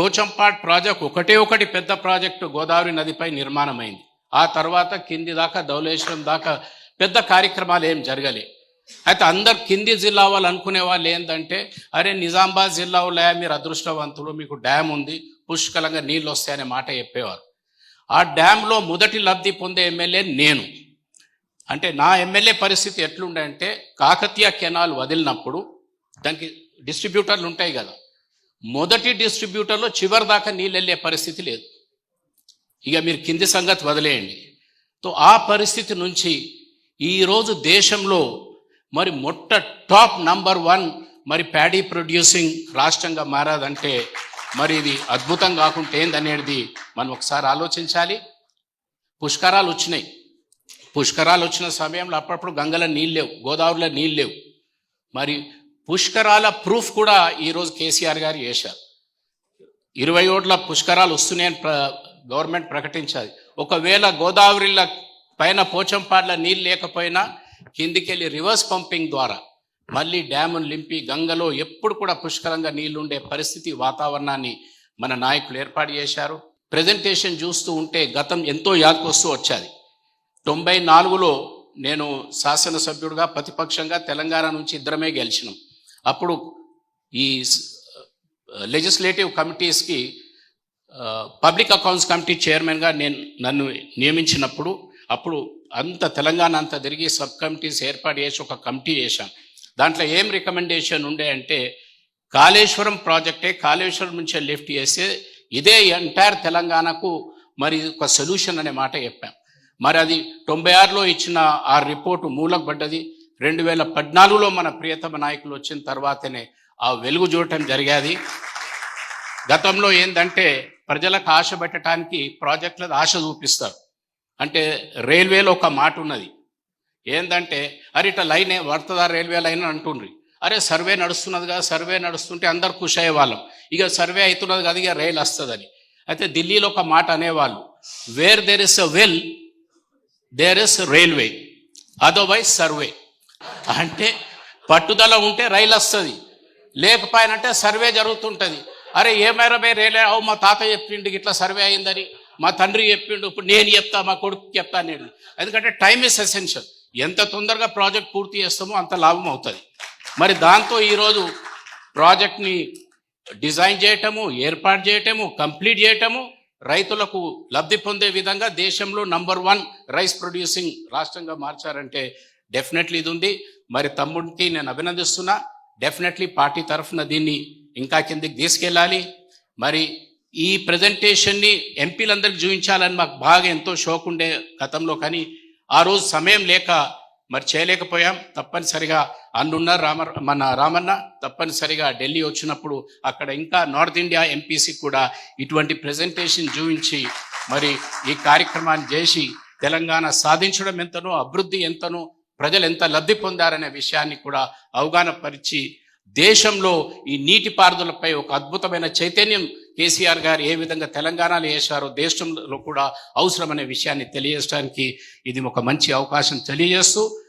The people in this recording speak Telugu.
పోచంపాట్ ప్రాజెక్ట్ ఒకటే ఒకటి పెద్ద ప్రాజెక్టు గోదావరి నదిపై నిర్మాణమైంది. ఆ తర్వాత కింది దాకా ధవళేశ్వరం దాకా పెద్ద కార్యక్రమాలు ఏం జరగలే. అయితే అందరు కింది జిల్లా వాళ్ళు అనుకునే వాళ్ళు ఏంటంటే అరే నిజామాబాద్ జిల్లా వాళ్ళ మీరు అదృష్టవంతులు మీకు డ్యామ్ ఉంది పుష్కలంగా నీళ్ళు వస్తాయనే మాట చెప్పేవారు. ఆ డ్యాంలో మొదటి లబ్ధి పొందే ఎమ్మెల్యే నేను. అంటే నా ఎమ్మెల్యే పరిస్థితి ఎట్లుండే అంటే కాకతీయ కెనాల్ వదిలినప్పుడు దానికి డిస్ట్రిబ్యూటర్లు ఉంటాయి కదా మొదటి డిస్ట్రిబ్యూటర్లో చివరి దాకా నీళ్ళు వెళ్ళే పరిస్థితి లేదు. ఇక మీరు కింది సంగతి వదిలేయండి. తో ఆ పరిస్థితి నుంచి ఈరోజు దేశంలో మరి మొట్ట టాప్ నంబర్ వన్ మరి ప్యాడీ ప్రొడ్యూసింగ్ రాష్ట్రంగా మారాదంటే మరి ఇది అద్భుతం కాకుంటే ఏందనేది మనం ఒకసారి ఆలోచించాలి. పుష్కరాలు వచ్చినాయి. పుష్కరాలు వచ్చిన సమయంలో అప్పుడప్పుడు గంగలో నీళ్ళు లేవు. గోదావరిలో నీళ్ళు లేవు. మరి పుష్కరాల ప్రూఫ్ కూడా ఈరోజు కేసీఆర్ గారు చేశారు. ఇరవై ఓట్ల పుష్కరాలు వస్తున్నాయని ప్ర గవర్నమెంట్ ప్రకటించాలి. ఒకవేళ గోదావరిల పైన పోచంపాడ్ల నీళ్ళు లేకపోయినా కిందికెళ్ళి రివర్స్ పంపింగ్ ద్వారా మళ్ళీ డ్యామును లింపి గంగలో ఎప్పుడు కూడా పుష్కలంగా నీళ్ళుండే పరిస్థితి వాతావరణాన్ని మన నాయకులు ఏర్పాటు చేశారు. ప్రజెంటేషన్ చూస్తూ ఉంటే గతం ఎంతో యాదకొస్తూ వచ్చాది. తొంభై నాలుగులో నేను శాసనసభ్యుడిగా ప్రతిపక్షంగా తెలంగాణ నుంచి ఇద్దరమే గెలిచినాం. అప్పుడు ఈ లెజిస్లేటివ్ కమిటీస్కి పబ్లిక్ అకౌంట్స్ కమిటీ చైర్మన్గా నేను నన్ను నియమించినప్పుడు అప్పుడు అంత తెలంగాణ అంతా తిరిగి సబ్ కమిటీస్ ఏర్పాటు చేసి ఒక కమిటీ చేశాను. దాంట్లో ఏం రికమెండేషన్ ఉండే అంటే కాళేశ్వరం ప్రాజెక్టే కాళేశ్వరం నుంచి లిఫ్ట్ చేస్తే ఇదే ఎంటైర్ తెలంగాణకు మరి ఒక సొల్యూషన్ అనే మాట చెప్పాం. మరి అది తొంభై ఆరులో ఇచ్చిన ఆ రిపోర్టు మూలకు పడ్డది రెండు వేల పద్నాలుగులో మన ప్రియతమ నాయకులు వచ్చిన తర్వాతనే ఆ వెలుగు చూడటం జరిగేది. గతంలో ఏంటంటే ప్రజలకు ఆశ పెట్టడానికి ప్రాజెక్టుల ఆశ చూపిస్తారు. అంటే రైల్వేలో ఒక మాట ఉన్నది. ఏంటంటే అరే ఇట్లా లైన్ వర్తదా రైల్వే లైన్ అని అంటుండ్రి. అరే సర్వే నడుస్తున్నది కదా సర్వే నడుస్తుంటే అందరు ఖుషి అయ్యేవాళ్ళం ఇక సర్వే అవుతున్నది కదా ఇక రైలు వస్తుందని. అయితే ఢిల్లీలో ఒక మాట అనేవాళ్ళు where there is a will there is railway otherwise survey అంటే పట్టుదల ఉంటే రైలు వస్తుంది. లేకపోయినంటే సర్వే జరుగుతుంటుంది. అరే ఏమైనా బే రైలే అవు మా తాత చెప్పిండు ఇట్లా సర్వే అయిందని మా తండ్రి చెప్పిండు ఇప్పుడు నేను చెప్తా మా కొడుకు చెప్తా నేను ఎందుకంటే టైం ఇస్ ఎసెన్షియల్. ఎంత తొందరగా ప్రాజెక్ట్ పూర్తి చేస్తామో అంత లాభం అవుతుంది. మరి దాంతో ఈరోజు ప్రాజెక్ట్ని డిజైన్ చేయటము ఏర్పాటు చేయటము కంప్లీట్ చేయటము రైతులకు లబ్ధి పొందే విధంగా దేశంలో నంబర్ వన్ రైస్ ప్రొడ్యూసింగ్ రాష్ట్రంగా మార్చారంటే డెఫినెట్లీ ఇది ఉంది. మరి తమ్ముడికి నేను అభినందిస్తున్నా. డెఫినెట్లీ పార్టీ తరఫున దీన్ని ఇంకా కిందకి తీసుకెళ్ళాలి. మరి ఈ ప్రజెంటేషన్ని ఎంపీలందరికీ చూపించాలని మాకు బాగా ఎంతో షోక్ ఉండే గతంలో కానీ ఆ రోజు సమయం లేక మరి చేయలేకపోయాం. తప్పనిసరిగా అన్నున్న రామ మన రామన్న తప్పనిసరిగా ఢిల్లీ వచ్చినప్పుడు అక్కడ ఇంకా నార్త్ ఇండియా ఎంపీసీ కూడా ఇటువంటి ప్రజెంటేషన్ చూపించి మరి ఈ కార్యక్రమాన్ని చేసి తెలంగాణ సాధించడం ఎంతనో అభివృద్ధి ఎంతనో ప్రజలు ఎంత లబ్ధి పొందారనే విషయాన్ని కూడా అవగాహన పరిచి దేశంలో ఈ నీటిపారుదలపై ఒక అద్భుతమైన చైతన్యం కేసీఆర్ గారు ఏ విధంగా తెలంగాణలో వేశారో దేశంలో కూడా అవసరమనే విషయాన్ని తెలియజేయడానికి ఇది ఒక మంచి అవకాశం తెలియజేస్తూ